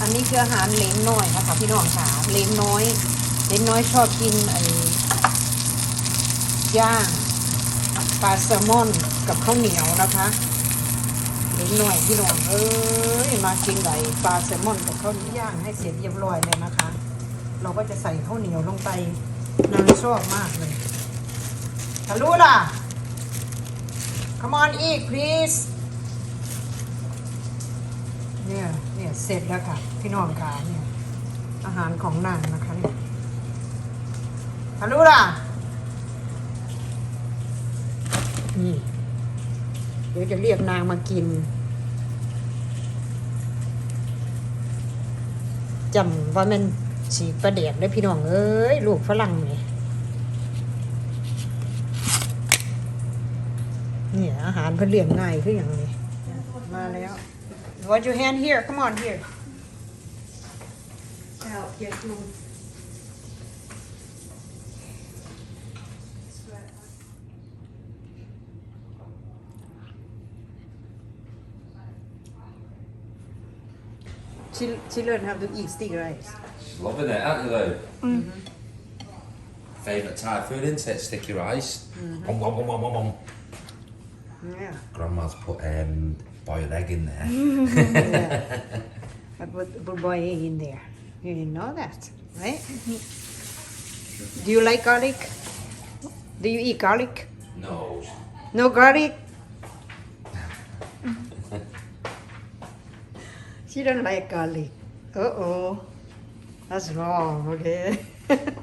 อันนี้คืออาหารเล้งน้อยนะคะพี่น้องค่ะเล้งน้อยเล้งน้อยชอบกินไอ้ย่างปลาแซลมอนกับข้าวเหนียวนะคะเล้งน้อยพี่น้องเอ้ยมากินไหลปลาแซลมอนกับข้าวเหนียวย่างให้เสร็จเรียบร้อยเลยนะคะ เราก็จะใส่ข้าวเหนียวลงไปนางชอบมากเลยทะลุล่ะ come on eat please เนี่ยเนี่ยเสร็จแล้วค่ะพี่น้องค่ะเนี่ย อาหารของนางนะคะเนี่ยทะลุล่ะนี่เดี๋ยวจะเรียกนางมากินจำว่ามันสีประเดียดได้พี่น้องเอ้ยลูกฝรั่งเนี่ยเนี่ยอาหารเพื่อเลี้ยงง่ายคืออย่างนี้มาแล้ว What your hand here come on here help get food She, she learned how to eat sticky rice. She's loving it, aren't you though? Mm-hmm. Favourite Thai food, isn't it? Sticky rice. Mm-hmm. Om, om, om, om, om, om. Yeah. Grandma's put um, boiled egg in there. yeah. I put, put boy egg in there. You didn't know that, right? Do you like garlic? Do you eat garlic? no. No garlic? she don't like garlic. Uh oh. That's wrong, okay?